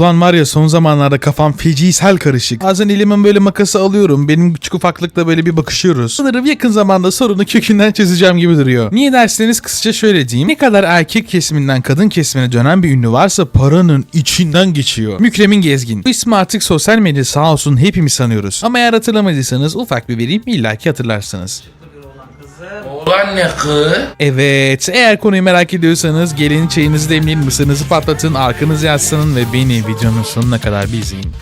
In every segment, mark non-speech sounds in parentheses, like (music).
Ulan var ya son zamanlarda kafam fecisel karışık. Bazen elimin böyle makası alıyorum. Benim küçük ufaklıkla böyle bir bakışıyoruz. Sanırım yakın zamanda sorunu kökünden çözeceğim gibi duruyor. Niye derseniz kısaca şöyle diyeyim. Ne kadar erkek kesiminden kadın kesimine dönen bir ünlü varsa paranın içinden geçiyor. Mükremin Gezgin. Bu ismi artık sosyal medya sağ olsun hepimiz sanıyoruz. Ama eğer hatırlamadıysanız ufak bir vereyim illaki hatırlarsınız. Ulan ne kı? Evet, eğer konuyu merak ediyorsanız gelin çayınızı demleyin, mısırınızı patlatın, arkanızı yaslanın ve beni videonun sonuna kadar bir izleyin.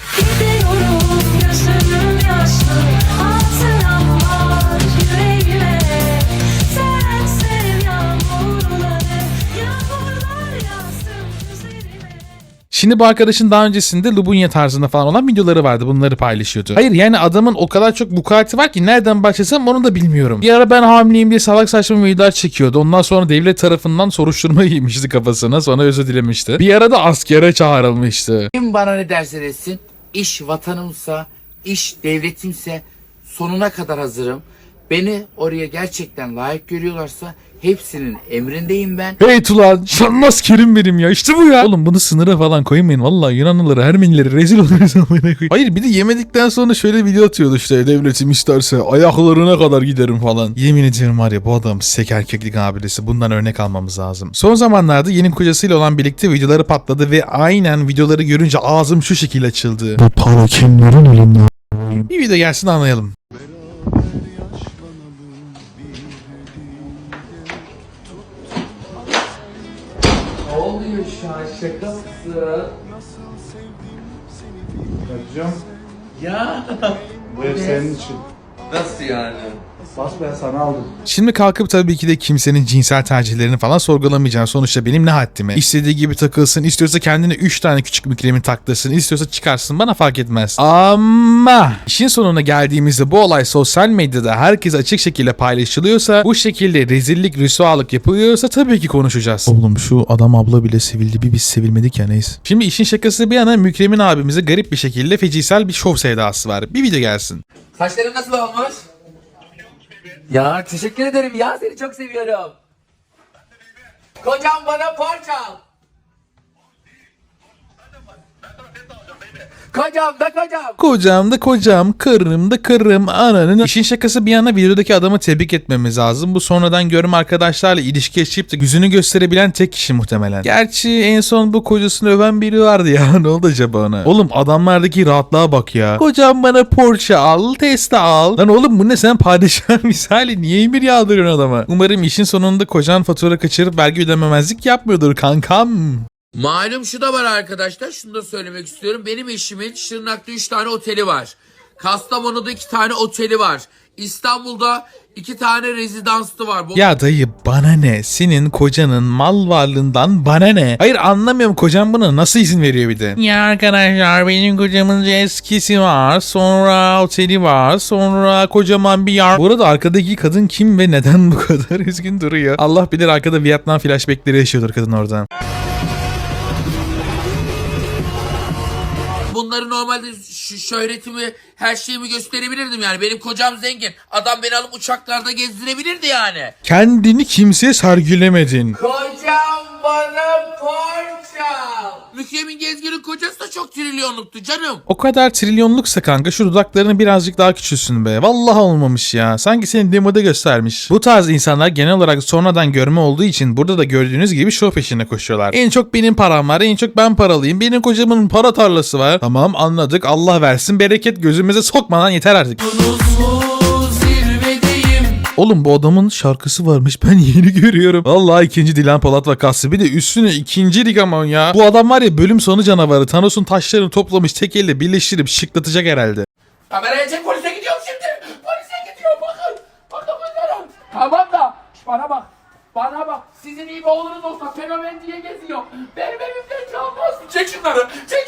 Şimdi bu arkadaşın daha öncesinde Lubunya tarzında falan olan videoları vardı. Bunları paylaşıyordu. Hayır yani adamın o kadar çok bukati var ki nereden başlasam onu da bilmiyorum. Bir ara ben hamileyim diye salak saçma videolar çekiyordu. Ondan sonra devlet tarafından soruşturma (laughs) giymişti kafasına. Sonra özür dilemişti. Bir ara da askere çağrılmıştı. Kim bana ne derse desin, iş vatanımsa, iş devletimse sonuna kadar hazırım. Beni oraya gerçekten layık görüyorlarsa hepsinin emrindeyim ben. Hey Tulan sen askerim benim ya işte bu ya. Oğlum bunu sınıra falan koymayın. Vallahi Yunanlıları Ermenileri rezil oluruz amına. Hayır bir de yemedikten sonra şöyle video atıyordu işte devletim isterse ayaklarına kadar giderim falan. Yemin ediyorum var ya bu adam sek erkeklik abidesi bundan örnek almamız lazım. Son zamanlarda yeni kocasıyla olan birlikte videoları patladı ve aynen videoları görünce ağzım şu şekilde açıldı. Bu para kimlerin elinde? Bir video gelsin anlayalım. Ne oluyor şu an şaka mısın? Ya Bu ev senin için. Nasıl yani? Bas ben sana aldım. Şimdi kalkıp tabii ki de kimsenin cinsel tercihlerini falan sorgulamayacağım. Sonuçta benim ne haddime. İstediği gibi takılsın, istiyorsa kendine 3 tane küçük mükremin taktırsın, istiyorsa çıkarsın bana fark etmez. Ama işin sonuna geldiğimizde bu olay sosyal medyada herkes açık şekilde paylaşılıyorsa, bu şekilde rezillik, rüsvalık yapılıyorsa tabii ki konuşacağız. Oğlum şu adam abla bile sevildi bir biz sevilmedik ya neyse. Şimdi işin şakası bir yana Mükremin abimize garip bir şekilde fecisel bir şov sevdası var. Bir video gelsin. Saçların nasıl olmuş? Ya teşekkür ederim ya seni çok seviyorum. Kocam bana porç al. Kocam da kocam. Kocam da kocam, karım da karım, ananın. İşin şakası bir yana videodaki adamı tebrik etmemiz lazım. Bu sonradan görüm arkadaşlarla ilişki yaşayıp da yüzünü gösterebilen tek kişi muhtemelen. Gerçi en son bu kocasını öven biri vardı ya. (laughs) ne oldu acaba ona? Oğlum adamlardaki rahatlığa bak ya. Kocam bana Porsche al, Tesla al. Lan oğlum bu ne sen padişah (laughs) misali niye emir yağdırıyorsun adama? Umarım işin sonunda kocan fatura kaçırıp vergi ödememezlik yapmıyordur kankam. Malum şu da var arkadaşlar. Şunu da söylemek istiyorum. Benim eşimin Şırnak'ta 3 tane oteli var. Kastamonu'da 2 tane oteli var. İstanbul'da 2 tane rezidansı var. Bu Ya dayı bana ne? Senin kocanın mal varlığından bana ne? Hayır anlamıyorum kocan buna nasıl izin veriyor bir de? Ya arkadaşlar benim kocamın eskisi var. Sonra oteli var. Sonra kocaman bir yer. Bu arada arkadaki kadın kim ve neden bu kadar (laughs) üzgün duruyor? Allah bilir arkada Vietnam flashbackleri yaşıyordur kadın orada. Bunları normalde şöhretimi, her şeyimi gösterebilirdim yani. Benim kocam zengin. Adam beni alıp uçaklarda gezdirebilirdi yani. Kendini kimseye sergilemedin. Kocam bana porça. Mükremin Gezgin'in kocası da çok trilyonluktu canım. O kadar trilyonluksa kanka şu dudaklarını birazcık daha küçülsün be. Vallahi olmamış ya. Sanki seni demoda göstermiş. Bu tarz insanlar genel olarak sonradan görme olduğu için burada da gördüğünüz gibi şov peşinde koşuyorlar. En çok benim param var, en çok ben paralıyım. Benim kocamın para tarlası var. Tamam anladık. Allah versin bereket gözümüze sokmadan yeter artık. Oğlum bu adamın şarkısı varmış (laughs) ben yeni görüyorum. Vallahi ikinci Dilan Polat vakası bir de üstüne ikinci Ligamon ya. Bu adam var ya bölüm sonu canavarı Thanos'un taşlarını toplamış tek elle birleştirip şıklatacak herhalde. Kameraya çek polise gidiyorum şimdi. Polise gidiyorum bakın. Bakın bakalım. Tamam da bana bak. Bana bak. Sizin iyi bir oğlunuz olsa fenomen diye geziyor. Benim evimde çalmaz. Çek şunları. Çek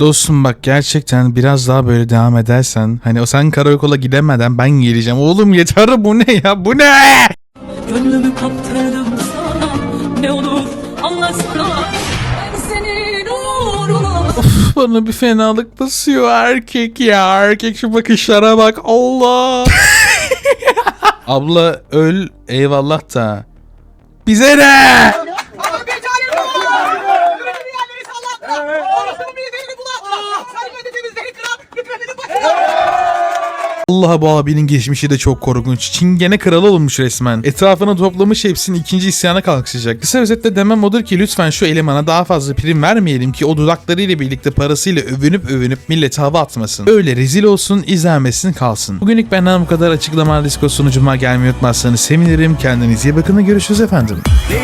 Dostum bak gerçekten biraz daha böyle devam edersen hani o sen karakola gidemeden ben geleceğim. Oğlum yeter bu ne ya bu ne? Gönlümü kaptırdım sana Ne olur anlasana Ben senin uğruna Bana bir fenalık basıyor erkek ya erkek şu bakışlara bak Allah. (laughs) Abla öl eyvallah da. Bize ne? Allah bu abinin geçmişi de çok korkunç. Çingene kralı olmuş resmen. Etrafına toplamış hepsini ikinci isyana kalkışacak. Kısa özetle demem odur ki lütfen şu elemana daha fazla prim vermeyelim ki o dudaklarıyla birlikte parasıyla övünüp övünüp millete hava atmasın. Öyle rezil olsun izlenmesin kalsın. Bugünlük benden bu kadar açıklama disko sunucuma gelmeyi unutmazsanız sevinirim. Kendinize iyi bakın görüşürüz efendim. Değil